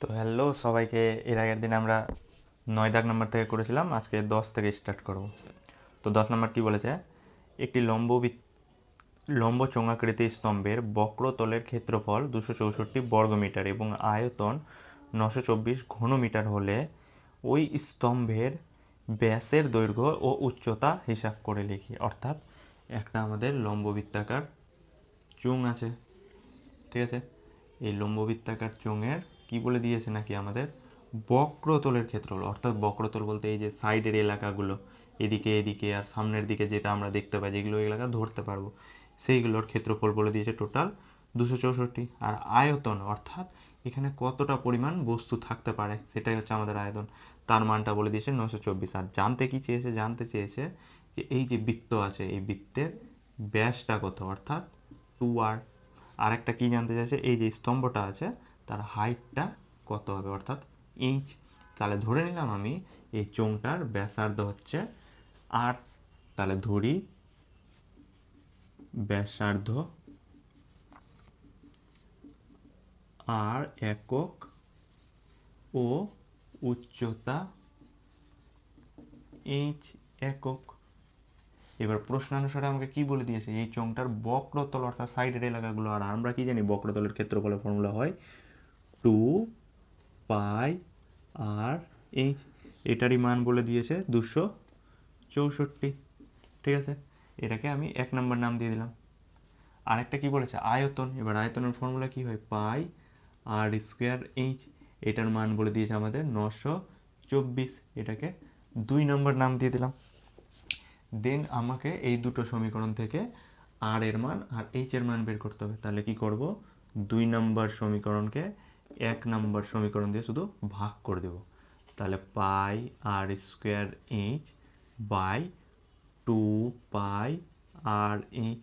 তো হ্যালো সবাইকে, এর আগের দিন আমরা নয় দাগ নাম্বার থেকে করেছিলাম, আজকে দশ থেকে স্টার্ট করব। তো দশ নাম্বার কি বলেছে? একটি লম্ব লম্ব চোঙাকৃতি স্তম্ভের বক্রতলের ক্ষেত্রফল দুশো চৌষট্টি বর্গমিটার এবং আয়তন নশো চব্বিশ ঘনমিটার হলে ওই স্তম্ভের ব্যাসের দৈর্ঘ্য ও উচ্চতা হিসাব করে লিখি। অর্থাৎ একটা আমাদের লম্ব বৃত্তাকার চোঙ আছে। ঠিক আছে? এই লম্ববৃত্তাকার চোঙের কি বলে দিয়েছে নাকি আমাদের? বক্রতলের ক্ষেত্রফল, অর্থাৎ বক্রতল বলতে এই যে সাইডের এলাকাগুলো, এদিকে এদিকে আর সামনের দিকে যেটা আমরা দেখতে পাই, যেগুলো এলাকা ধরতে পারব, সেইগুলোর ক্ষেত্রফল বলে দিয়েছে টোটাল দুশো চৌষট্টি। আর আয়তন, অর্থাৎ এখানে কতটা পরিমাণ বস্তু থাকতে পারে, সেটাই হচ্ছে আমাদের আয়তন। তার মানটা বলে দিয়েছে নশো চব্বিশ। আর জানতে কি চেয়েছে? জানতে চেয়েছে যে এই যে বৃত্ত আছে, এই বৃত্তের ব্যাসটা কত, অর্থাৎ টু আর। আর একটা কী জানতে চাইছে? এই যে স্তম্ভটা আছে তার হাইটটা কত হবে? অর্থাৎ ইঞ্চ তাহলে ধরে নিলাম আমি এই চোঙটার ব্যাসার্ধ হচ্ছে আর তাহলে ধরি ব্যাসার্ধ আর একক ও উচ্চতা ইঞ্চ একক। এবার প্রশ্নানুসারে আমাকে কি বলে দিয়েছে? এই চোঙটার বক্রতল, অর্থাৎ সাইডের এলাকাগুলো, আর আমরা কি জানি বক্রতলের ক্ষেত্রফলের ফর্মুলা হয় টু পাই আর এইচ এটারই মান বলে দিয়েছে দুশো চৌষট্টি। ঠিক আছে? এটাকে আমি এক নম্বর নাম দিয়ে দিলাম। আরেকটা কি বলেছে? আয়তন। এবার আয়তনের ফর্মুলা কি হয়? পাই আর স্কোয়ার এইচ এটার মান বলে দিয়েছে আমাদের নশো চব্বিশ। এটাকে দুই নম্বর নাম দিয়ে দিলাম। দেন আমাকে এই দুটো সমীকরণ থেকে আর এর মান আর এইচ এর মান বের করতে হবে। তাহলে কি করব? দুই নাম্বার সমীকরণকে এক নাম্বার সমীকরণ দিয়ে শুধু ভাগ করে দেব। তাহলে pi R square H by two pi R H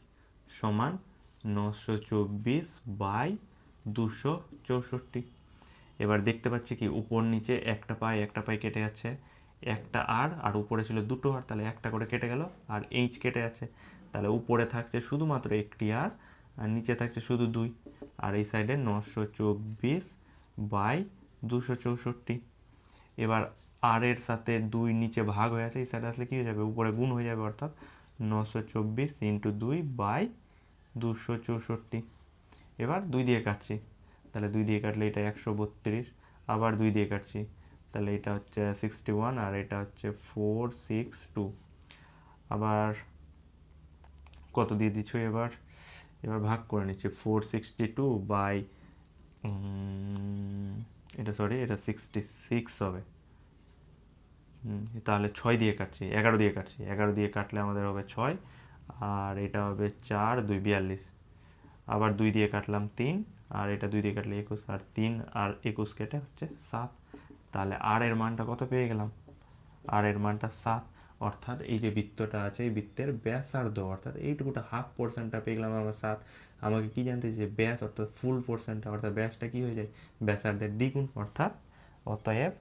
সমান নশো চব্বিশ বাই দুশো চৌষট্টি। এবার দেখতে পাচ্ছি কি, উপর নিচে একটা পাই একটা পাই কেটে যাচ্ছে। একটা আর আর উপরে ছিল দুটো আর, তাহলে একটা করে কেটে গেল আর এইচ কেটে যাচ্ছে। তাহলে উপরে থাকছে শুধুমাত্র একটি আর আর নিচে থাকছে শুধু দুই। আর এই সাইডে নশো চব্বিশ বাই দুশো চৌষট্টি। এবার আর এর সাথে দুই নিচে ভাগ হয়ে আছে, এই সাইডে আসলে কী হয়ে যাবে? উপরে গুণ হয়ে যাবে অর্থাৎ নশো চব্বিশ ইন্টু দুই বাই দুশো চৌষট্টি। এবার দুই দিয়ে কাটছি, তাহলে দুই দিয়ে কাটলে এটা একশো বত্রিশ। আবার দুই দিয়ে কাটছি, তাহলে এটা হচ্ছে সিক্সটি ওয়ান আর এটা হচ্ছে ফোর সিক্স টু আবার কত দিয়ে দিচ্ছ এবার? এবার ভাগ করে নিচ্ছি ফোর সিক্সটি টু বাই এটা সরি এটা সিক্সটি সিক্স হবে তাহলে ছয় দিয়ে কাটছি, এগারো দিয়ে কাটছি। এগারো দিয়ে কাটলে আমাদের হবে ছয়, আর এটা হবে চার, দুই বিয়াল্লিশ। আবার দুই দিয়ে কাটলাম তিন, আর এটা দুই দিয়ে কাটলে একুশ, আর তিন আর একুশ কেটে হচ্ছে সাত। তাহলে আর এর মানটা কত পেয়ে গেলাম? আর এর মানটা সাত। অর্থাৎ এই যে বৃত্তটা আছে, এই বৃত্তের ব্যাসার্ধ, অর্থাৎ এইটুকুটা হাফ পোর্শনটা গেলাম আমার সাত। আমাকে কি জানতে যে ব্যাস অর্থাৎ ফুল পোর্শনটা অর্থাৎ ব্যাসটা কি হয়ে যায়? ব্যাসার্ধের দ্বিগুণ, অর্থাৎ অতএব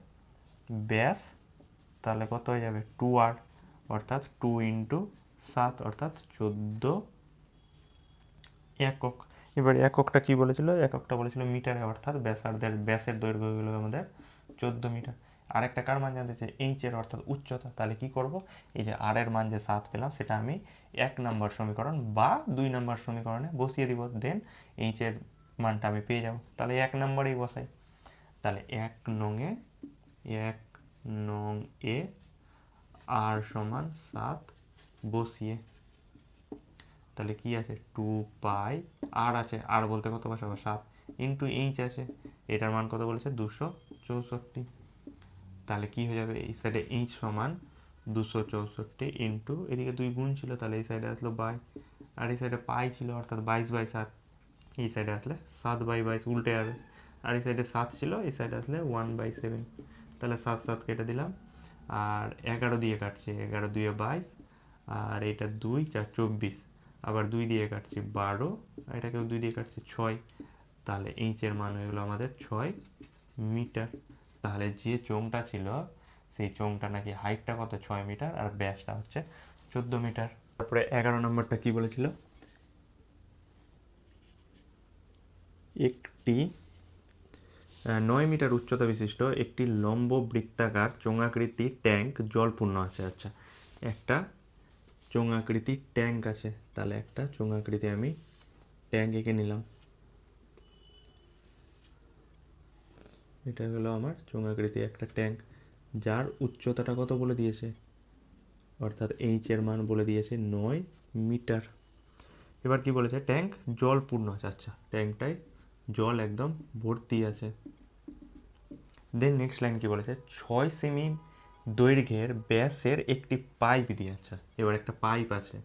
ব্যাস তাহলে কত হয়ে যাবে? টু আর অর্থাৎ টু ইন্টু সাত, অর্থাৎ চোদ্দ একক। এবার এককটা কি বলেছিল? এককটা বলেছিল মিটারে, অর্থাৎ ব্যাসার্ধের, ব্যাসের দৈর্ঘ্য হলো আমাদের চোদ্দ মিটার। আরেকটা কার মান জানতে চাই? এইচ এর অর্থাৎ উচ্চতা। তাহলে কি করব? এই যে আর এর মান যে সাত পেলাম, সেটা আমি এক নম্বর সমীকরণ বা দুই নম্বর সমীকরণে বসিয়ে দিব। দেন এইচ এর মানটা আমি পেয়ে যাব। তাহলে এক নম্বরেই বসাই। তাহলে এক নংয়ে এক নং এ আর সমান সাত বসিয়ে। তাহলে কি আছে? টু পাই আর আছে। আর বলতে কত বসাবো সাত। ইন্টু এইচ আছে। এটার মান কত বলেছে? দুশো চৌষট্টি। তাহলে কি হয়ে যাবে? এই সাইডে এইচ সমান দুশো চৌষট্টি ইন্টু এদিকে দুই গুণ ছিল, তাহলে এই সাইডে আসলো বাই। আর এই সাইডে পাই ছিল, অর্থাৎ বাইশ বাই সাত। এই সাইডে আসলে সাত বাই বাইশ উল্টে যাবে। আর এই সাইডে সাত ছিল, এই সাইডে আসলে ওয়ান বাই সেভেন তাহলে সাত সাত কেটে দিলাম। আর এগারো দিয়ে কাটছি, এগারো দুয়ে বাইশ। আর এটা দুই, চার, চব্বিশ। আবার দুই দিয়ে কাটছি বারো। এটাকেও দুই দিয়ে কাটছি ছয়। তাহলে ইঞ্চের মান হয়ে গেলো আমাদের ছয় মিটার। তাহলে যে চোঙটা ছিল, সেই চোঙটা নাকি হাইটটা কত? ছয় মিটার আর ব্যাসটা হচ্ছে চোদ্দ মিটার তারপরে এগারো নম্বরটা কি বলেছিল? একটি নয় মিটার উচ্চতা বিশিষ্ট একটি লম্ব বৃত্তাকার চোঙাকৃতি ট্যাঙ্ক জলপূর্ণ আছে। আচ্ছা একটা চোঙাকৃতি ট্যাঙ্ক আছে। তাহলে একটা চোঙাকৃতি আমি ট্যাঙ্ক এঁকে নিলাম। এটা হলো আমার চোঙাকৃতি একটা ট্যাঙ্ক। যার উচ্চতাটা কত বলে দিয়েছে? অর্থাৎ এইচ এর মান বলে দিয়েছে নয় মিটার। এবার কি বলেছে? ট্যাঙ্ক জল পূর্ণ আছে। আচ্ছা ট্যাঙ্কটায় জল একদম ভর্তি আছে। দেন নেক্সট লাইন কি বলেছে? ছয় সেমি দৈর্ঘ্যের ব্যাসের একটি পাইপ দিয়ে আচ্ছা এবার একটা পাইপ আছে।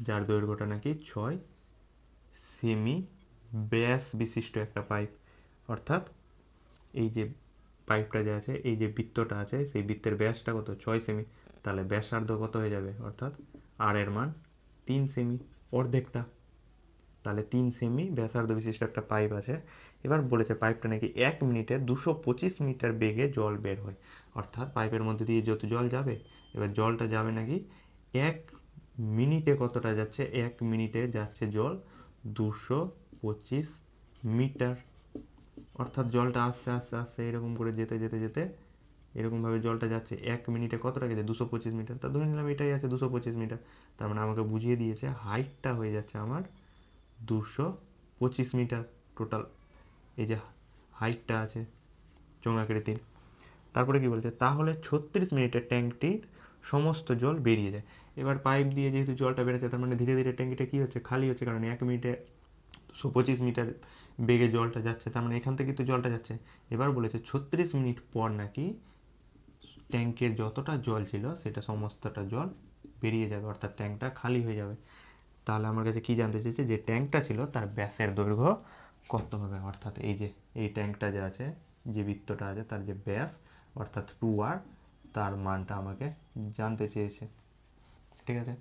যার দৈর্ঘ্যটা নাকি ছয় সেমি ব্যাস বিশিষ্ট একটা পাইপ। অর্থাৎ এই যে পাইপটা যে আছে, এই যে বৃত্তটা আছে, সেই বৃত্তের ব্যাসটা কত? ছয় সেমি তাহলে ব্যাসার্ধ কত হয়ে যাবে? অর্থাৎ আর এর মান তিন সেমি অর্ধেকটা। তাহলে তিন সেমি ব্যাসার্ধ বিশিষ্ট একটা পাইপ আছে। এবার বলেছে পাইপটা নাকি এক মিনিটে দুশো পঁচিশ মিটার বেগে জল বের হয়। অর্থাৎ পাইপের মধ্যে দিয়ে যত জল যাবে, এবার জলটা যাবে নাকি এক মিনিটে কতটা যাচ্ছে? এক মিনিটে যাচ্ছে জল দুশো পঁচিশ মিটার। অর্থাৎ জলটা আসছে আসছে আসছে এরকম করে যেতে যেতে যেতে এরকমভাবে জলটা যাচ্ছে। এক মিনিটে কতটা গেছে? দুশো পঁচিশ মিটার। তা ধরে নিলাম এটাই আছে দুশো পঁচিশ মিটার। তার মানে আমাকে বুঝিয়ে দিয়েছে হাইটটা হয়ে যাচ্ছে আমার দুশো পঁচিশ মিটার টোটাল। এই যে হাইটটা আছে চোঙাকৃতির তারপরে কি বলছে? তাহলে ছত্রিশ মিনিটে ট্যাঙ্কটির সমস্ত জল বেরিয়ে যায়। এবার পাইপ দিয়ে যেহেতু জলটা বেরোচ্ছে, তার মানে ধীরে ধীরে ট্যাঙ্কিটা কী হচ্ছে? খালি হচ্ছে, কারণ এক মিনিটে দুশো পঁচিশ মিটার বেগে জলটা যাচ্ছে, তার মানে এখান থেকে তো জলটা যাচ্ছে। এবার বলেছে ছত্রিশ মিনিট পর নাকি ট্যাঙ্কের যতটা জল ছিল সেটা সমস্তটা জল বেরিয়ে যাবে, অর্থাৎ ট্যাঙ্কটা খালি হয়ে যাবে। তাহলে আমার কাছে কি জানতে চেয়েছে যে ট্যাঙ্কটা ছিল তার ব্যাসের দৈর্ঘ্য কত হবে? অর্থাৎ এই যে, এই ট্যাঙ্কটা যে আছে, যে বৃত্তটা আছে, তার যে ব্যাস, অর্থাৎ টু আর, তার মানটা আমাকে জানতে চেয়েছে। ঠিক আছে?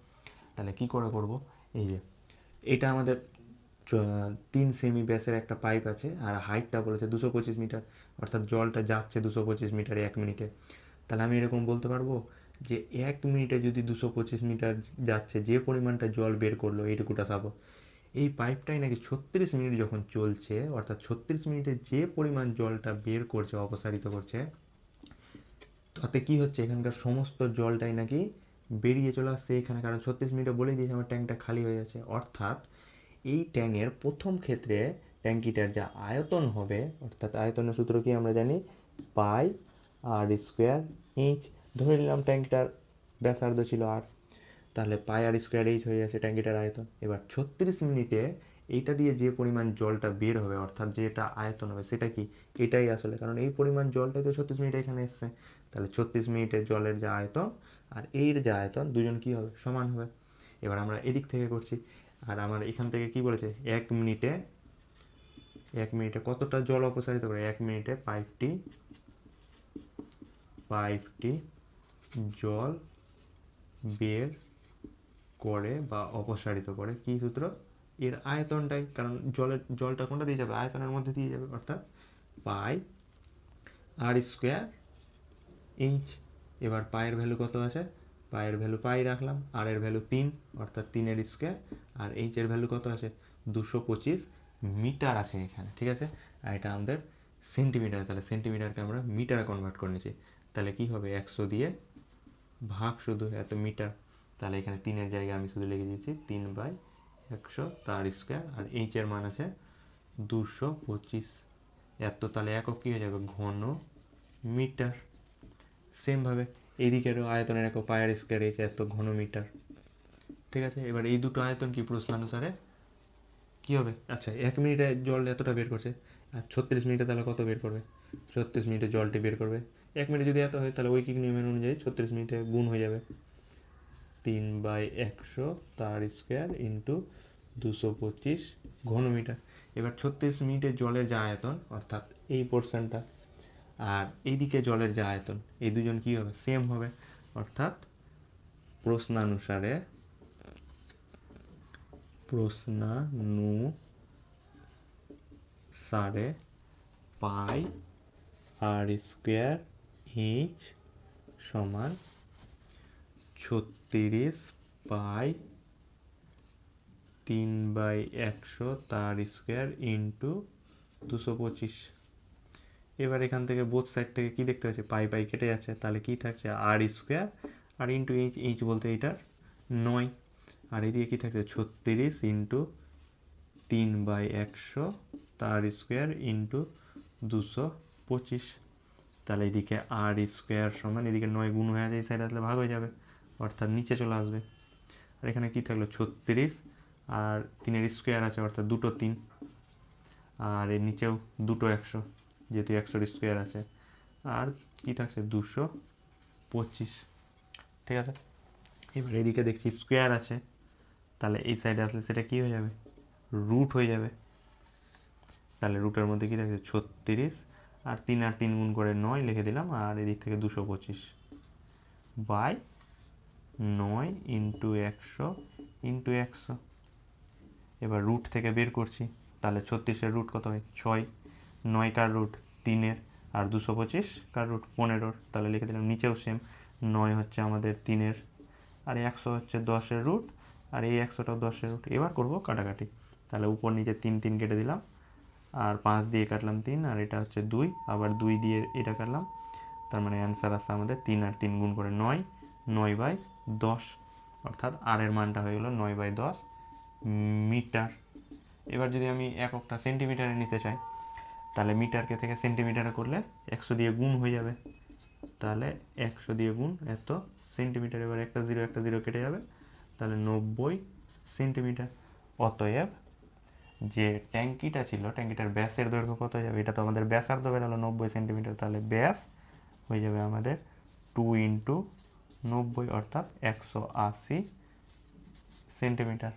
তাহলে কি করে করব? এই যে, এটা আমাদের তিন সেমি ব্যাসের একটা পাইপ আছে, আর হাইটটা বলেছে দুশো পঁচিশ মিটার। অর্থাৎ জলটা যাচ্ছে দুশো পঁচিশ মিটারে এক মিনিটে। তাহলে আমি এরকম বলতে পারব যে এক মিনিটে যদি দুশো পঁচিশ মিটার যাচ্ছে, যে পরিমাণটা জল বের করল, এইটুকুটা সাবো এই পাইপটাই নাকি ছত্রিশ মিনিট যখন চলছে, অর্থাৎ ছত্রিশ মিনিটে যে পরিমাণ জলটা বের করছে, অপসারিত করছে, তাতে কি হচ্ছে? এখানকার সমস্ত জলটাই নাকি বেরিয়ে চলে আসছে এখানে। কারণ ছত্রিশ মিনিটে বলেই দিয়েছে, আমার ট্যাঙ্কটা খালি হয়ে যাচ্ছে। অর্থাৎ এই ট্যাঙ্কের প্রথম ক্ষেত্রে ট্যাঙ্কিটার যা আয়তন হবে, অর্থাৎ আয়তনের সূত্র কি আমরা জানি? পাই আর স্কোয়ার ইঞ্চ ধরে নিলাম ট্যাঙ্কটার ব্যাসার্ধ ছিল আর। তাহলে পাই আর স্কোয়ার এইচ হয়ে যাচ্ছে ট্যাঙ্কিটার আয়তন। এবার ছত্রিশ মিনিটে এইটা দিয়ে যে পরিমাণ জলটা বের হবে, অর্থাৎ যেটা আয়তন হবে, সেটা কি? এটাই আসলে, কারণ এই পরিমাণ জলটাই তো ছত্রিশ মিনিটে এখানে এসছে। তাহলে ছত্রিশ মিনিটের জলের যা আয়তন আর এর যা আয়তন, দুজন কি হবে? সমান হবে। এবার আমরা এদিক থেকে করছি। আর আমার এখান থেকে কি বলেছে? এক মিনিটে এক মিনিটে কতটা জল অপসারিত করে? এক মিনিটে পাইপটি পাইপটি জল বের করে বা অপসারিত করে। কি সূত্র? এর আয়তনটাই, কারণ জলের, জলটা কোনটা দিয়ে যাবে? আয়তনের মধ্যে দিয়ে যাবে, অর্থাৎ পাই আর স্কোয়ার ইঞ্চ এবার পায়ের ভ্যালু কত আছে? পায়ের ভ্যালু পাই রাখলাম, আর এর ভ্যালু তিন, অর্থাৎ তিনের স্কোয়ার আর এইচ এর ভ্যালু কত আছে? দুশো পঁচিশ মিটার আছে এখানে, ঠিক আছে? আর এটা আমাদের সেন্টিমিটার তাহলে সেন্টিমিটারকে আমরা মিটারে কনভার্ট করে নিয়েছি তাহলে কি হবে? একশো দিয়ে ভাগ শুধু এত মিটার। তাহলে এখানে তিনের জায়গায় আমি শুধু লিখে দিয়েছি তিন বাই একশো, তার স্কোয়ার আর এইচ এর মান আছে দুশো পঁচিশ। এত তাহলে একক কী হয়ে যাবে? ঘন মিটার। সেমভাবে এইদিকেরও আয়তনের একক পায়ার স্কোয়ার এইচ এত ঘন মিটার। ঠিক আছে? এবার এই দুটো আয়তন কি প্রশ্নানুসারে? কী হবে? আচ্ছা এক মিনিটে জল এতটা বের করছে, আর ছত্রিশ মিনিটে তাহলে কত বের করবে? ছত্রিশ মিনিটে জলটি বের করবে। এক মিনিটে যদি এত হয়, তাহলে ঐকিক নিয়মের অনুযায়ী ছত্রিশ মিনিটে গুণ হয়ে যাবে। তিন বাই একশো তার স্কোয়ার ইন্টু দুশো পঁচিশ ঘনমিটার এবার ছত্রিশ মিনিটের জলের যে আয়তন, অর্থাৎ এই পোর্শনটা আর এইদিকে জলের যে আয়তন, এই দুজন কি হবে? সেম হবে। অর্থাৎ প্রশ্নানুসারে প্রশ্নানুসারে পাই আর স্কোয়ার ইঞ্চ সমান ছত্রিশ পাই তিন বাই একশো তার স্কোয়ার ইন্টু দুশো পঁচিশ। এবার এখান থেকে বোথ সাইড থেকে কি দেখতে পাচ্ছি? পাই পাই কেটে যাচ্ছে। তাহলে কি থাকছে? R square R into H H বলতে এইটার নয়। আর এদিকে কি থাকছে? ছত্রিশ ইন্টু তিন বাই একশো, তার স্কোয়ার ইন্টু দুশো পঁচিশ। তাহলে এদিকে আর স্কোয়ার সমান, এদিকে নয় গুণ হয়ে আছে এই সাইড আসলে ভাগ হয়ে যাবে। অর্থাৎ নিচে চলে আসবে। আর এখানে কি থাকল? ছত্রিশ আর তিনের স্কোয়ার আছে, অর্থাৎ দুটো তিন। আর এর নিচেও দুটো একশো। যেহেতু একশোর স্কোয়ার আছে। আর কি থাকছে? দুশো পঁচিশ। ঠিক আছে? এবার এদিকে দেখছি স্কোয়ার আছে। তাহলে এই সাইডে আসলে সেটা কি হয়ে যাবে? রুট হয়ে যাবে। তাহলে রুটের মধ্যে কি থাকছে? ছত্রিশ। আর তিন আর তিন গুণ করে নয় লিখে দিলাম, আর এদিক থেকে দুশো পঁচিশ। বাই নয় ইন্টু একশো ইন্টু একশো। এবার রুট থেকে বের করছি। তাহলে ছত্রিশের রুট কত হয়? ছয়। নয় কার রুট তিনের আর দুশো পঁচিশ কার রুট পনেরোর। তাহলে লিখে দিলাম, নিচেও সেম নয় হচ্ছে আমাদের তিনের, আর একশো হচ্ছে দশের রুট আর এই একশোটাও দশের রুট এবার করব কাটাকাটি। তাহলে উপর নিচে তিন তিন কেটে দিলাম, আর পাঁচ দিয়ে কাটলাম তিন, আর এটা হচ্ছে দুই, আবার দুই দিয়ে এটা কাটলাম। তার মানে অ্যান্সার আসছে আমাদের তিন আর তিন গুণ করে নয় নয় বাই দশ। অর্থাৎ আর এর মানটা হয়ে গেলো নয় বাই দশ মিটার। এবার যদি আমি এককটা সেন্টিমিটারে নিতে চাই তাহলে মিটারকে থেকে সেন্টিমিটারে করলে একশো দিয়ে গুণ হয়ে যাবে। তাহলে একশো দিয়ে গুণ এত সেন্টিমিটার, এবার একটা জিরো একটা জিরো কেটে যাবে। তাহলে নব্বই সেন্টিমিটার। অতএব যে ট্যাঙ্কিটা ছিল, ট্যাঙ্কিটার ব্যাসের দৈর্ঘ্য কত হয়ে যাবে? এটা তো আমাদের ব্যাসার্ধ বেরোলো নব্বই সেন্টিমিটার, তাহলে ব্যাস হয়ে যাবে আমাদের টু ইন্টু নব্বই অর্থাৎ একশো আশি সেন্টিমিটার।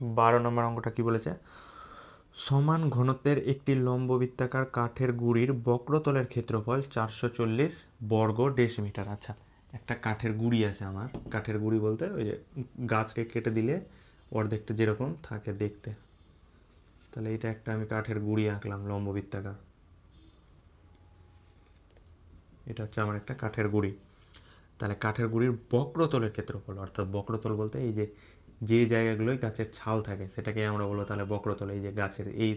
বারো নম্বর অঙ্কটা কি বলেছে? সমান ঘনত্বের একটি লম্ব বৃত্তাকার কাঠের গুড়ির বক্রতলের ক্ষেত্রফল চারশো চল্লিশ বর্গ ডেসিমিটার। আচ্ছা একটা কাঠের গুড়ি আছে আমার। কাঠের গুড়ি বলতে ওই যে গাছকে কেটে দিলে অর্ধেকটা যেরকম থাকে দেখতে। তাহলে এটা একটা আমি কাঠের গুড়ি আঁকলাম লম্ব বৃত্তাকার এটা হচ্ছে আমার একটা কাঠের গুড়ি। তাহলে কাঠের গুড়ির বক্রতলের ক্ষেত্রফল, অর্থাৎ বক্রতল বলতে এই যে যে জায়গাগুলোই গাছের ছাল থাকে সেটাকে আমরা বলব তাহলে বক্রতল, এই যে গাছের এই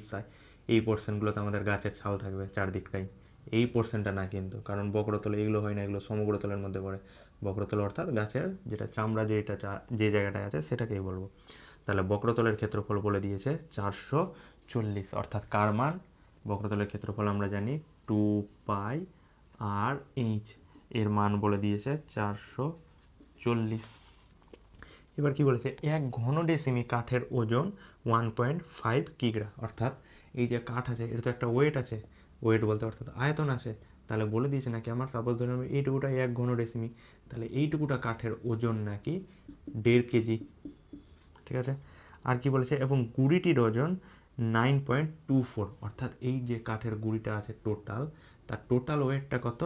এই পোর্শনগুলোতে আমাদের গাছের ছাল থাকবে চারদিকটাই। এই পোর্শনটা না কিন্তু, কারণ বক্রতলে এগুলো হয় না, এগুলো সমগ্রতলের মধ্যে পড়ে। বক্রতল অর্থাৎ গাছের যেটা চামড়া, যেটা যে জায়গাটায় আছে সেটাকেই বলব। তাহলে বক্রতলের ক্ষেত্রফল বলে দিয়েছে চারশো চল্লিশ, অর্থাৎ কার মান? বক্রতলের ক্ষেত্রফল আমরা জানি টু পাই আর এইচ এর মান বলে দিয়েছে চারশো চল্লিশ। এবার কি বলেছে? এক ঘন ডেসিমি কাঠের ওজন ওয়ান পয়েন্ট ফাইভ কিগ্রা। অর্থাৎ এই যে কাঠ আছে এটা তো একটা ওয়েট আছে। ওয়েট বলতে অর্থাৎ আয়তন আছে। তাহলে বলে দিয়েছে নাকি আমার? সাপোজ ধরে আমি এইটুকুটা এক ঘন ডেসিমি তাহলে এইটুকুটা কাঠের ওজন নাকি দেড় কেজি। ঠিক আছে? আর কি বলেছে? এবং গুড়িটির ওজন নাইন পয়েন্ট টু ফোর অর্থাৎ এই যে কাঠের গুড়িটা আছে টোটাল তার টোটাল ওয়েটটা কত?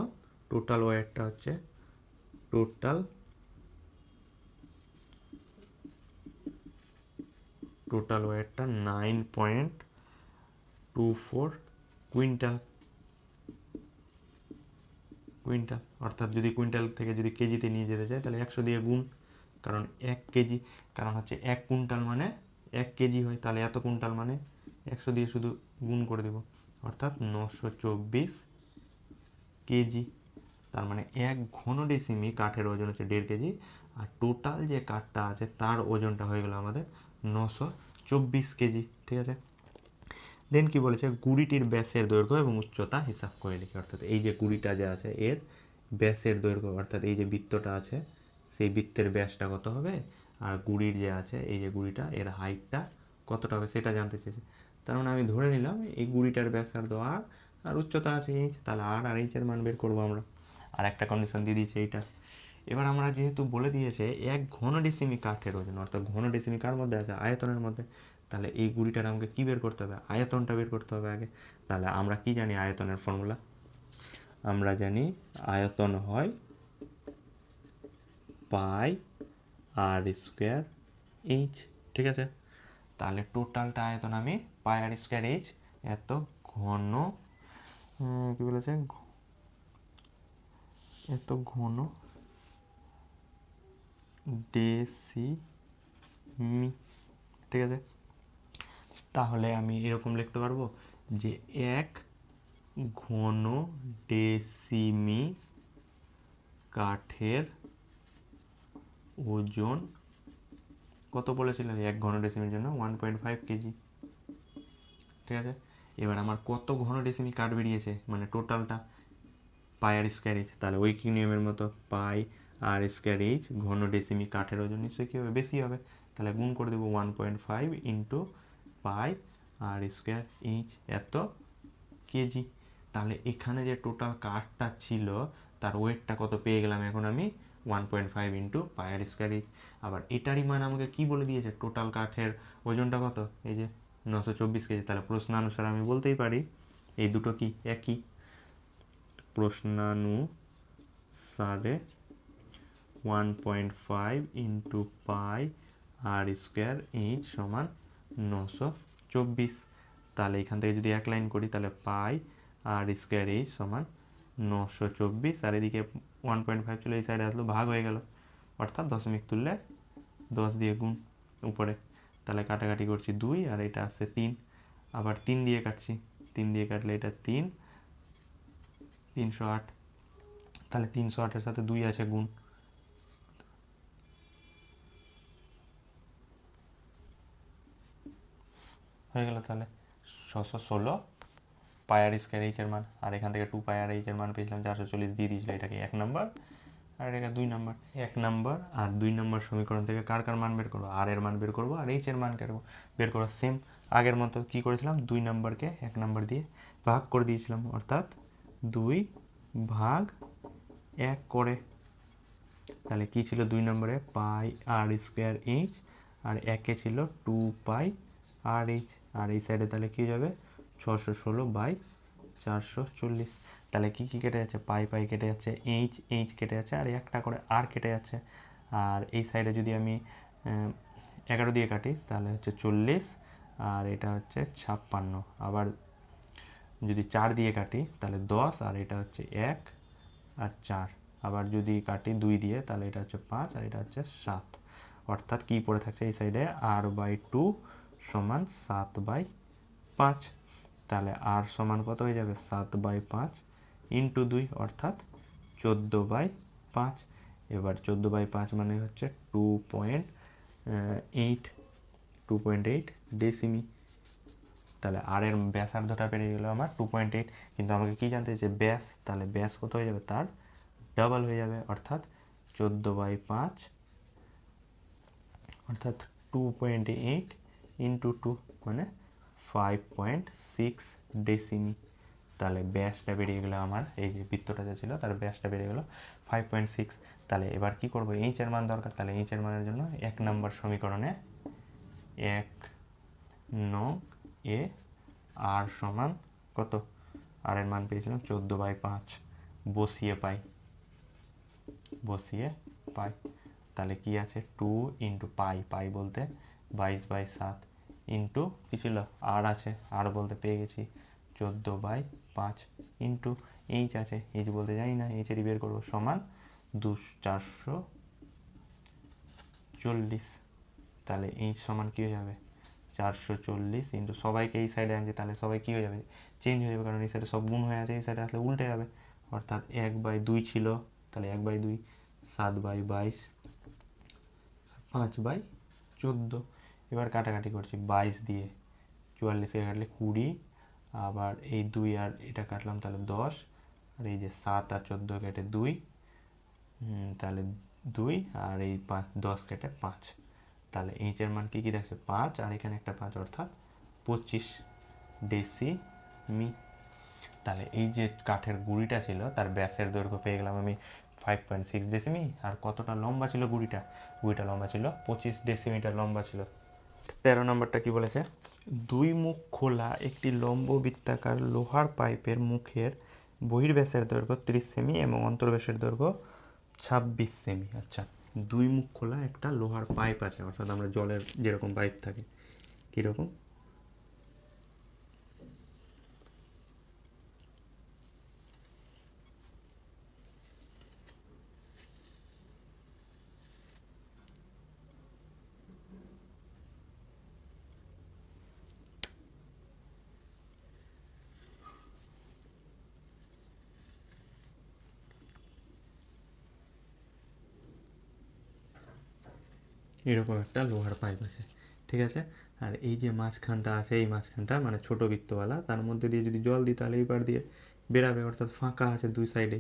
টোটাল ওয়েটটা হচ্ছে টোটাল টোটাল ওয়েটটা nine point two four quintal. Quintal, অর্থাৎ যদি কুইন্টাল থেকে যদি কেজিতে নিয়ে যেতে চাই তাহলে একশো দিয়ে গুণ, কারণ এক কেজি, কারণ হচ্ছে এক কুইন্টাল মানে এক কেজি হয়, তাহলে এত কুইন্টাল মানে একশো দিয়ে শুধু গুণ করে দেব, অর্থাৎ নশো চব্বিশ কেজি। তার মানে এক ঘন ডেসিমি কাঠের ওজন হচ্ছে দেড় কেজি, আর টোটাল যে কাঠটা আছে, তার ওজনটা হয়ে গেল আমাদের নশো চব্বিশ কেজি, ঠিক আছে? দেন কি বলেছে? গুড়িটির ব্যাসের দৈর্ঘ্য এবং উচ্চতা হিসাব করে লিখি, অর্থাৎ এই যে গুড়িটা যে আছে, এর ব্যাসের দৈর্ঘ্য, অর্থাৎ এই যে বৃত্তটা আছে, সেই বৃত্তের ব্যাসটা কত হবে? আর গুড়ির যে আছে, এই যে গুড়িটা এর হাইটটা কতটা হবে সেটা জানতে চেয়েছে। তার মানে আমি ধরে নিলাম, এই গুড়িটার ব্যাসার্ধ আর আর উচ্চতা আছে এইচ তাহলে আর আর এইচের মান বের করব আমরা। আর একটা কন্ডিশন দিয়ে দিয়েছে এইটা। এবার আমরা যেহেতু বলে দিয়েছে এক ঘন ডেসিমি কাঠের ওজন, অর্থাৎ ঘন ডেসিমি কার মধ্যে আছে? আয়তনের মধ্যে। তাহলে এই গুড়িটার আমাকে কী বের করতে হবে? আয়তনটা বের করতে হবে আগে। তাহলে আমরা কি জানি আয়তনের ফর্মুলা আমরা জানি আয়তন হয় পাই আর স্কোয়ার এইচ ঠিক আছে? তাহলে টোটালটা আয়তন আমি পাই আর স্কোয়ার এইচ এত ঘন কি বলেছে? এত ঘন ডেসিমি, ঠিক আছে? তাহলে আমি এরকম লিখতে পারব যে এক ঘন ডেসিমি কাঠের ওজন, কত বলেছিলেন? এক ঘন ডেসিমির জন্য ওয়ান পয়েন্ট ফাইভ কেজি ঠিক আছে? এবার আমার কত ঘন ডেসিমি কাঠ বেরিয়েছে? মানে টোটালটা পাই আর স্কোয়ার তাহলে ওই নিয়মের মতো? পাই আর স্কোয়ার এইচ ঘন ডেসিমি কাঠের ওজন নিশ্চয়ই কী হবে বেশি হবে। তাহলে গুণ করে দেবো one point five into pi R square H এত কেজি তাহলে এখানে যে টোটাল কাঠটা ছিল, তার ওয়েটটা কত পেয়ে গেলাম এখন আমি? One point five into pi R square H আবার এটারই মান আমাকে কি বলে দিয়েছে? টোটাল কাঠের ওজনটা কত? এই যে নশো চব্বিশ কেজি তাহলে প্রশ্নানুসারে আমি বলতেই পারি, এই দুটো কি একই? প্রশ্নানুসারে one point five into pi R square H সমান নশো চব্বিশ। তাহলে এখান থেকে যদি এক লাইন করি, তাহলে পাই আর স্কোয়ার এইচ সমান নশো চব্বিশ। আর এদিকে ওয়ান পয়েন্ট ফাইভ ছিল এই সাইডে আসলো, ভাগ হয়ে গেল। অর্থাৎ দশমিক তুললে দশ দিয়ে গুণ উপরে। তাহলে কাটাকাটি করছি দুই, আর এটা আসছে তিন। আবার তিন দিয়ে কাটছি। তিন দিয়ে কাটলে এটা তিন, তিনশো আট। তাহলে তিনশো আটের সাথে দুই আছে গুণ। হয়ে গেল তাহলে। ছশো ষোলো পায়ার স্কোয়ার এইচের মান। আর এখান থেকে টু পায়ার এইচের মান পেয়েছিলাম চারশো চল্লিশ, দিয়ে দিয়েছিল এটাকে এক নম্বর আর এটাকে দুই নম্বর এক নম্বর আর দুই নম্বর সমীকরণ থেকে কার কার মান বের করব? আর এর মান বের করব আর এইচ এর মান বের বের করব? সেম আগের মতো কি করেছিলাম? দুই নম্বরকে এক নম্বর দিয়ে ভাগ করে দিয়েছিলাম। অর্থাৎ দুই ভাগ এক করে। তাহলে কি ছিল দুই নম্বরে পাই আর স্কোয়ার এইচ আর একে ছিল two pi R H R এই সাইডে তাহলে কী যাবে? ছশো ষোলো বাই চারশো চল্লিশ। তাহলে কী কী কেটে যাচ্ছে? পাই পাই কেটে যাচ্ছে এইচ এইচ কেটে যাচ্ছে, আর একটা করে আর কেটে যাচ্ছে। আর এই সাইডে যদি আমি এগারো দিয়ে কাটি, তাহলে হচ্ছে চল্লিশ, আর এটা হচ্ছে ছাপ্পান্ন। আবার যদি চার দিয়ে কাটি, তাহলে দশ, আর এটা হচ্ছে এক আর চার। আবার যদি কাটি দুই দিয়ে, তাহলে এটা হচ্ছে পাঁচ, আর এটা হচ্ছে সাত। অর্থাৎ কি পড়ে থাকছে এই সাইডে আর বাই টু সমান সাত বাই পাঁচ। তাহলে আর সমান কত হয়ে যাবে? সাত বাই পাঁচ ইন্টু দুই, অর্থাৎ চোদ্দ বাই পাঁচ। এবার চোদ্দ বাই পাঁচ মানে হচ্ছে two point eight, two point eight decimetre. তাহলে আর এর ব্যাসার্ধটা পেরিয়ে গেলো আমার টু পয়েন্ট এইট। কিন্তু আমাকে কী জানতে যে ব্যাস। তাহলে ব্যাস কত হয়ে যাবে? তার ডাবল হয়ে যাবে, অর্থাৎ চোদ্দ বাই পাঁচ, অর্থাৎ two point eight into two মানে ফাইভ পয়েন্ট সিক্স ডেসিমি তাহলে ব্যাসটা বেরিয়ে গেলো আমার, এই যে বৃত্তটা যে ছিল, তার ব্যাসটা বেরিয়ে গেলো ফাইভ পয়েন্ট সিক্স তাহলে এবার কি করব? এইচের মান দরকার, তাহলে এইচের মানের জন্য এক নম্বর সমীকরণে এক ন এ আর সমান কত? আর এর মান পেয়েছিলাম চোদ্দ বাই পাঁচ। বসিয়ে পাই। বসিয়ে পাই। তাহলে কি আছে? টু ইন্টু পাই পাই বলতে বাইশ বাই সাত ইন্টু, কী ছিল? আর আছে, আর বলতে পেয়ে গেছি চোদ্দ বাই পাঁচ ইন্টু এইচ আছে, এইচ বলতে জানি না এইচেরই বের করব, সমান দু চারশো চল্লিশ। তাহলে এইচ সমান কী হয়ে যাবে? চারশো চল্লিশ ইন্টু, সবাইকে এই সাইডে আনছে, তাহলে সবাই কী হয়ে যাবে? চেঞ্জ হয়ে যাবে, কারণ এই সাইডে সব গুণ হয়ে আছে, এই সাইডে আসলে উল্টে যাবে। অর্থাৎ এক বাই দুই ছিল, তাহলে এক বাই দুই, সাত বাই বাইশ, পাঁচ বাই চোদ্দ। এবার কাটাকাটি করছি বাইশ দিয়ে, চুয়াল্লিশে কাটলে কুড়ি, আবার এই দুই আর এটা কাটলাম তাহলে দশ, আর এই যে সাত আর চোদ্দ কেটে দুই তাহলে দুই, আর এই পাঁচ, দশ কেটে পাঁচ। তাহলে এইচের মান কী কী দেখছে? পাঁচ, আর এখানে একটা পাঁচ অর্থাৎ পঁচিশ ডেসি মি। তাহলে এই যে কাঠের গুঁড়িটা ছিল, তার ব্যাসের দৈর্ঘ্য পেয়ে গেলাম আমি ফাইভ পয়েন্ট সিক্স ডেসিমি আর কতটা লম্বা ছিল গুঁড়িটা? গুড়িটা লম্বা ছিল পঁচিশ ডেসিমিটার লম্বা ছিল। তেরো নম্বরটা কি বলেছে? দুই মুখ খোলা, একটি লম্ব বৃত্তাকার লোহার পাইপের মুখের বহির্ব্যাসের দৈর্ঘ্য ত্রিশ সেমি এবং অন্তর্ব্যাসের দৈর্ঘ্য ছাব্বিশ সেমি। আচ্ছা দুই মুখ খোলা, একটা লোহার পাইপ আছে, অর্থাৎ আমরা জলের যেরকম পাইপ থাকে, কীরকম? এরকম একটা লোহার পাইপ আছে, ঠিক আছে? আর এই যে মাঝখানটা আছে, এই মাঝখানটা মানে ছোট বৃত্তওয়ালা, তার মধ্যে দিয়ে যদি জল দিই তাহলে এই পার দিয়ে বেরাবে অর্থাৎ ফাঁকা আছে দুই সাইডে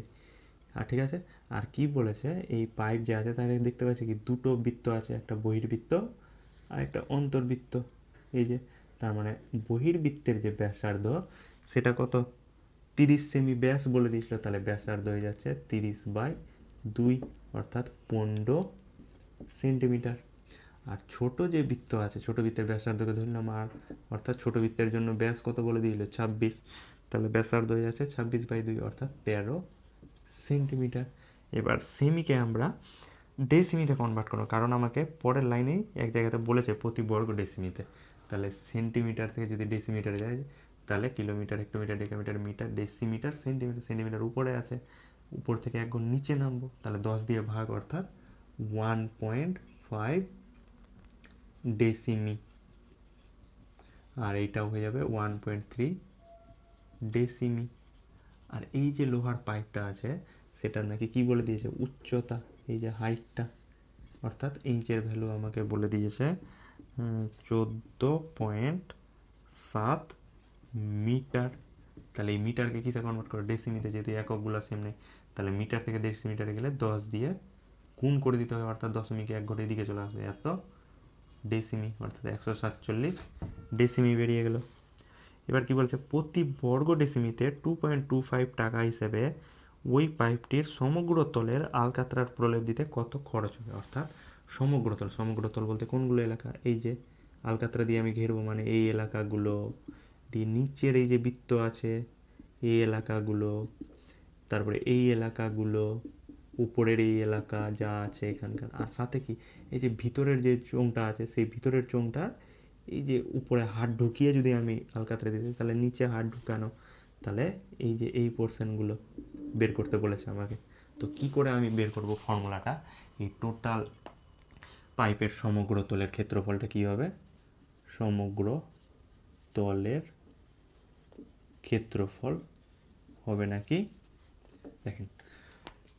আর ঠিক আছে? আর কি বলেছে? এই পাইপ যে আছে, তাহলে দেখতে পাচ্ছি কি? দুটো বৃত্ত আছে, একটা বহির্বৃত্ত আর একটা অন্তর্বৃত্ত। এই যে, তার মানে বহির্বৃত্তের যে ব্যাসার্ধ, সেটা কত? তিরিশ সেমি ব্যাস বলে দিয়েছিল, তাহলে ব্যাসার্ধ হয়ে যাচ্ছে তিরিশ বাই দুই, অর্থাৎ পনেরো সেন্টিমিটার আর ছোট যে বৃত্ত আছে, ছোট বৃত্তের ব্যাসার্ধকে ধরলাম আর, অর্থাৎ ছোট বৃত্তের জন্য ব্যাস কত বলে দিল ছাব্বিশ। তাহলে ব্যাসার্ধ হয়ে যাচ্ছে ছাব্বিশ বাই দুই, অর্থাৎ তেরো সেন্টিমিটার। এবার সেমিকে আমরা ডেসিমিতে কনভার্ট করো কারণ আমাকে পরের লাইনেই এক জায়গাতে বলেছে প্রতি বর্গ ডেসিমিতে তাহলে সেন্টিমিটার থেকে যদি ডেসিমিটারে যায়, তাহলে kilometre, hectometre, decametre, metre decimetre centimetre centimetre উপরে আছে, উপর থেকে এক গুণ নিচে নামবো। তাহলে দশ দিয়ে ভাগ, অর্থাৎ ওয়ান পয়েন্ট ফাইভ ডেসিমি আর এইটাও হয়ে যাবে ওয়ান পয়েন্ট থ্রি ডেসিমি আর এই যে লোহার পাইপটা আছে, সেটা নাকি কি বলে দিয়েছে? উচ্চতা, এই যে হাইটটা অর্থাৎ ইঞ্চের ভ্যালু আমাকে বলে দিয়েছে চোদ্দ পয়েন্ট সাত মিটার। তাহলে এই মিটারকে কিসে কনভার্ট করে ডেসিমিতে যেহেতু এককগুলো সেম নেই, তাহলে মিটার থেকে ডেসিমিটারে গেলে দশ দিয়ে গুণ করে দিতে হবে, অর্থাৎ দশমিকে এক ঘটির দিকে চলে আসবে, এত ডেসিমি, অর্থাৎ একশো সাতচল্লিশ ডেসিমি বেরিয়ে গেল। এবার কি বলছে? প্রতি বর্গ ডেসিমিতে টু পয়েন্ট টু ফাইভ টাকা হিসেবে ওই পাইপটির সমগ্র তলের আলকাতরার প্রলেপ দিতে কত খরচ হবে? অর্থাৎ সমগ্র তল সমগ্র তল বলতে কোনগুলো এলাকা? এই যে আলকাতরা দিয়ে আমি ঘেরবো মানে এই এলাকাগুলো, দিয়ে নিচের এই যে বৃত্ত আছে, এই এলাকাগুলো, তারপরে এই এলাকাগুলো উপরের এই এলাকা যা আছে এখানকার। আর সাথে কি? এই যে ভিতরের যে চোঙটা আছে, সেই ভিতরের চোঙটা এই যে উপরে হাত ঢুকিয়ে যদি আমি আলকাতরা দিতে তাহলে নিচে হাত ঢুকানো, তাহলে এই যে এই পোর্শনগুলো বের করতে বলেছে আমাকে। তো কি করে আমি বের করব ফর্মুলাটা? এই টোটাল পাইপের সমগ্র তলের ক্ষেত্রফলটা কি হবে? সমগ্র তলের ক্ষেত্রফল হবে নাকি? দেখেন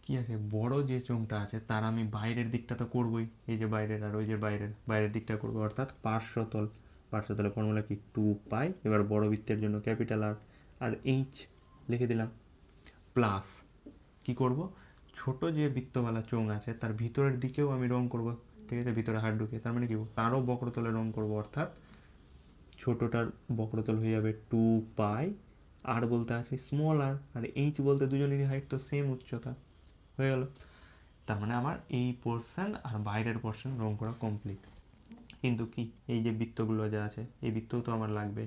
কি আছে? বড় যে চোঙটা আছে, তার আমি বাইরের দিকটা তো করবই। এই যে বাইরের আর ওই যে বাইরের বাইরের দিকটা করব। অর্থাৎ পার্শ্বতল। পার্শ্বতলের ফর্মুলা কি? টু পাই এবার বড় বৃত্তের জন্য ক্যাপিটাল আর আর এইচ লিখে দিলাম। প্লাস কি করব? ছোট যে বৃত্তওয়ালা চোঙ আছে, তার ভিতরের দিকেও আমি রং করব। ঠিক আছে? ভিতরে হাত ঢুকে। তার মানে কি? তারও বক্রতলে রং করব। অর্থাৎ ছোটটার বক্রতল হয়ে যাবে টু পাই আর বলতে আছে স্মল আর আর এইচ বলতে দুজনেরই হাইট তো সেম উচ্চতা। হয়ে গেল। তার মানে আমার এই পোর্শন আর বাইরের পোর্শন রং করা কমপ্লিট কিন্তু কি, এই যে বৃত্তগুলো যা আছে, এই বৃত্তও তো আমার লাগবে।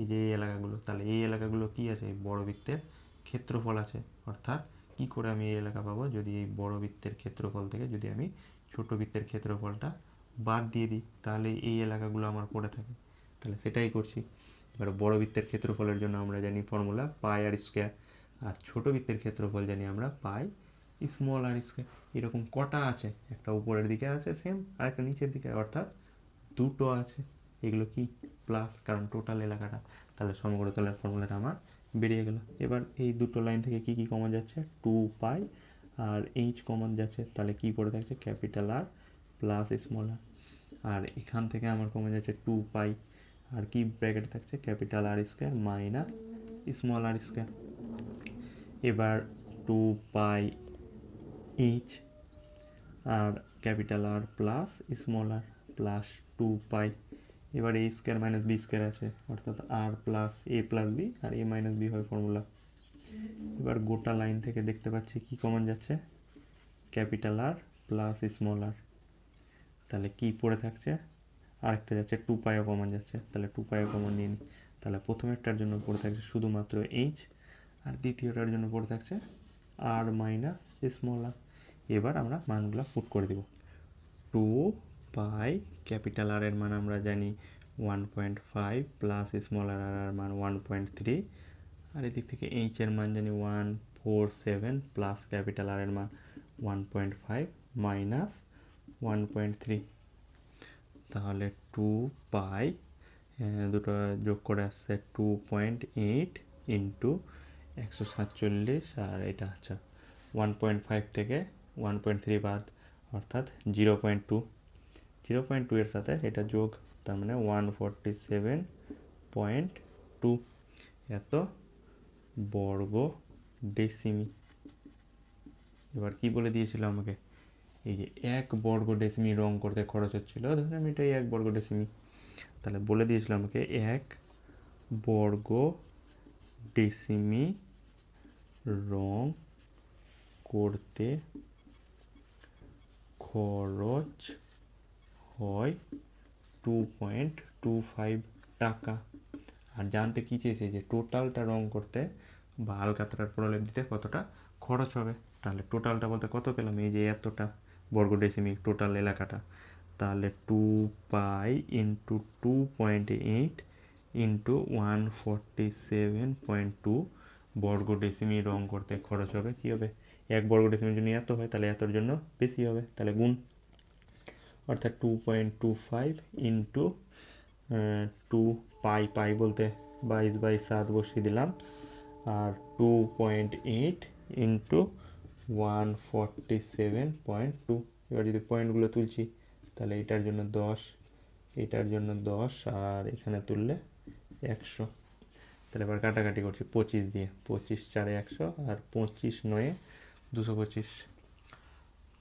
এই যে এই এলাকাগুলো, তাহলে এই এলাকাগুলো কি আছে? এই বড় বৃত্তের ক্ষেত্রফল আছে। অর্থাৎ কি করে আমি এই এলাকা পাবো? যদি এই বড় বৃত্তের ক্ষেত্রফল থেকে যদি আমি ছোট বৃত্তের ক্ষেত্রফলটা বাদ দিয়ে দিই, তাহলে এই এলাকাগুলো আমার পড়ে থাকে। তাহলে সেটাই করছি। এবার বড় বৃত্তের ক্ষেত্রফলের জন্য আমরা জানি ফর্মুলা পাই আর স্কোয়ার আর ছোট বৃত্তের ক্ষেত্রফল জানি আমরা পাই স্মল আর স্কোয়ার এরকম কটা আছে, একটা উপরের দিকে আছে সেম আর একটা নিচের দিকে, অর্থাৎ দুটো আছে। এগুলো কি প্লাস কারণ টোটাল এলাকাটা। তাহলে সমগ্র তলের ফর্মুলাটা আমার বেরিয়ে গেল। এবার এই দুটো লাইন থেকে কি কি কমন যাচ্ছে? Two pi R H common যাচ্ছে। তাহলে কি পড়ে থাকছে? Capital R plus small R আর এখান থেকে আমার কমে যাচ্ছে টু পাই আর কি ব্র্যাকেট থাকছে? Capital R square minus small R square এবার টু পাই এইচ আর capital R plus small R plus two pi এবার A square minus B square আছে, অর্থাৎ আর প্লাস এ প্লাস বি আর এ মাইনাস বি হয় formula এবার গোটা line থেকে দেখতে পাচ্ছি কি কমন যাচ্ছে? Capital R plus small R তাহলে কি পড়ে থাকছে? আরেকটা যাচ্ছে টু পাইও কমন যাচ্ছে, তাহলে টু পাইও কমন নিয়ে নিই তাহলে প্রথমেরটার জন্য পড়ে থাকছে শুধুমাত্র এইচ আর দ্বিতীয়টার জন্য পড়ে থাকছে আর মাইনাস স্মল আর এবার আমরা মানগুলো পুট করে দেব। টু পাই ক্যাপিটাল আর এর মান আমরা জানি one point five plus small R আর মান ওয়ান পয়েন্ট থ্রি আর এদিক থেকে এইচ এর মান জানি one four seven plus capital R এর মান one point five minus one point three তাহলে টু পাই দুটো যোগ করে আসছে টু পয়েন্ট এইট ইন্টু একশো সাতচল্লিশ। আর এটা আচ্ছা ওয়ান পয়েন্ট ফাইভ থেকে ওয়ান পয়েন্ট থ্রি বাদ, অর্থাৎ zero point two zero point two এর সাথে এটা যোগ, তার মানে one forty seven point two এত বর্গ ডেসিমি এবার কি বলে দিয়েছিল আমাকে? এই যে এক বর্গ ডেসিমি রং করতে খরচ হচ্ছিল, ধরুন আমি এটাই এক বর্গ ডেসিমি তাহলে বলে দিয়েছিল আমাকে এক বর্গ ডেসিমি রং করতে খরচ হয় টু পয়েন্ট টু ফাইভ টাকা। আর জানতে কী চেয়েছে যে টোটালটা রং করতে বা আলকাতরার প্রলেপ দিতে কতটা খরচ হবে? তাহলে টোটালটা বলতে কত পেলাম? এই যে এতটা বর্গ ডেসিমিক টোটাল এলাকাটা। তাহলে two pi into two point eight into one forty seven point two বর্গ ডেসিমি রং করতে খরচ হবে, কী হবে? এক বর্গ ডেসিমির জন্য এত হয়, তাহলে এতর জন্য বেশি হবে। তাহলে গুণ অর্থাৎ two point two five into two pi pi বলতে বাইশ বাই সাত বসিয়ে দিলাম। আর two point eight into one forty seven point two এবার যদি পয়েন্টগুলো তুলছি, তাহলে এটার জন্য দশ, এটার জন্য দশ, আর এখানে তুললে একশো। তাহলে এবার কাটাকাটি করছি পঁচিশ দিয়ে। পঁচিশ চারে একশো, আর পঁচিশ নয়ে দুশো পঁচিশ।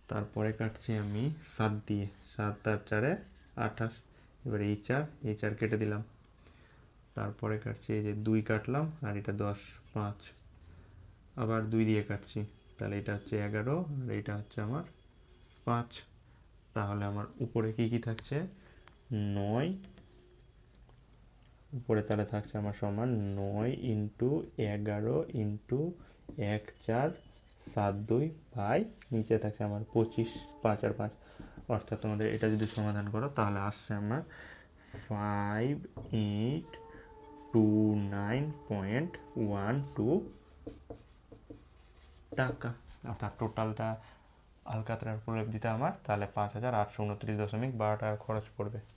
তারপরে কাটছি আমি সাত দিয়ে। সাত আর চারে আঠাশ। এবার এই চার এই চার কেটে দিলাম। তারপরে কাটছি এই যে দুই কাটলাম, আর এটা দশ, পাঁচ। আবার দুই দিয়ে কাটছি। তাহলে এটা হচ্ছে এগারো, আর এটা হচ্ছে আমার পাঁচ। তাহলে আমার উপরে কি কি থাকছে? নয়। উপরে তাহলে থাকছে আমার সমান নয় ইন্টু এগারো ইন্টু এক চার সাত দুই বাই নিচে থাকছে আমার পঁচিশ পাঁচ আর পাঁচ। অর্থাৎ তোমাদের এটা যদি সমাধান করো, তাহলে আসছে আমার five eight two nine point one two টাকা। অর্থাৎ টোটালটা আলকাতরার প্রলেপ দিতে আমার, তাহলে পাঁচ হাজার আটশো উনত্রিশ দশমিক বারো টাকা খরচ পড়বে।